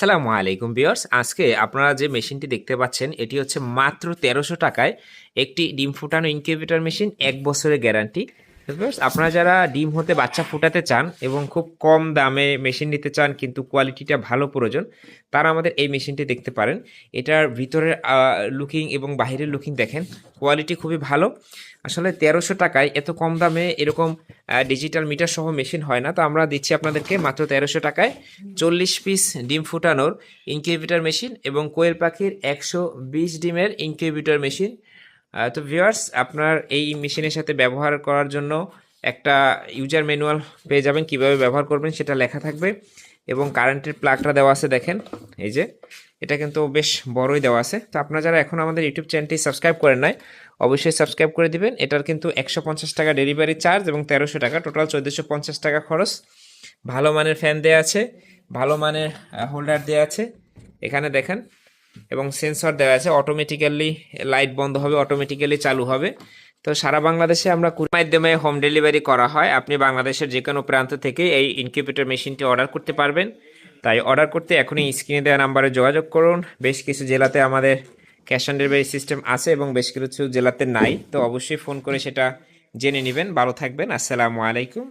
আসসালামু আলাইকুম বিয়ার্স আজকে আপনারা যে মেশিনটি দেখতে পাচ্ছেন, এটি হচ্ছে মাত্র তেরোশো টাকায় একটি ডিম ফুটানো ইনকিউবেটর মেশিন এক বছরের গ্যারান্টি আপনারা যারা ডিম হতে বাচ্চা ফুটাতে চান এবং খুব কম দামে মেশিন নিতে চান, কিন্তু কোয়ালিটিটা ভালো প্রয়োজন, তারা আমাদের এই মেশিনটি দেখতে পারেন। এটার ভিতরের লুকিং এবং বাহিরের লুকিং দেখেন কোয়ালিটি খুবই ভালো। আসলে তেরোশো টাকায় এত কম দামে এরকম ডিজিটাল মিটার সহ মেশিন হয় না। তো আমরা দিচ্ছি আপনাদেরকে মাত্র তেরোশো টাকায় চল্লিশ পিস ডিম ফুটানোর ইনকিউবেটর মেশিন এবং কোয়েল পাখির একশো বিশ ডিমের ইনকিউবেটর মেশিন তো ভিওয়ার্স আপনার এই মেশিনের সাথে ব্যবহার করার জন্য একটা ইউজার ম্যানুয়াল পেয়ে যাবেন, কীভাবে ব্যবহার করবেন সেটা লেখা থাকবে। এবং কারেন্টের প্লাগটা দেওয়া আছে দেখেন, এই যে, এটা কিন্তু বেশ বড়ই দেওয়া আছে। তো আপনারা যারা এখন আমাদের ইউটিউব চ্যানেলটি সাবস্ক্রাইব করেন নাই, অবশ্যই সাবস্ক্রাইব করে দিবেন। এটার কিন্তু একশো পঞ্চাশ টাকা ডেলিভারি চার্জ এবং তেরোশো টাকা টোটাল চোদ্দোশো টাকা খরচ। ভালো মানের ফ্যান দেওয়া আছে, ভালো মানের হোল্ডার দেওয়া আছে, এখানে দেখেন। এবং সেন্সর দেওয়া আছে অটোমেটিক্যালি লাইট বন্ধ হবে অটোমেটিক্যালি চালু হবে। তো সারা বাংলাদেশে আমরা কুরিয়ার মাধ্যমে হোম ডেলিভারি করা হয়। আপনি বাংলাদেশের যে কোনো প্রান্ত থেকে এই ইনকিউবেটর মেশিনটি অর্ডার করতে পারবেন। তাই অর্ডার করতে এখনই স্ক্রিনে দেওয়া নাম্বারে যোগাযোগ করুন। বেশ কিছু জেলাতে আমাদের ক্যাশ অন ডেলিভারি সিস্টেম আছে এবং বেশ কিছু জেলাতে নাই। তো অবশ্যই ফোন করে সেটা জেনে নেবেন। ভালো থাকবেন। আসসালামু আলাইকুম।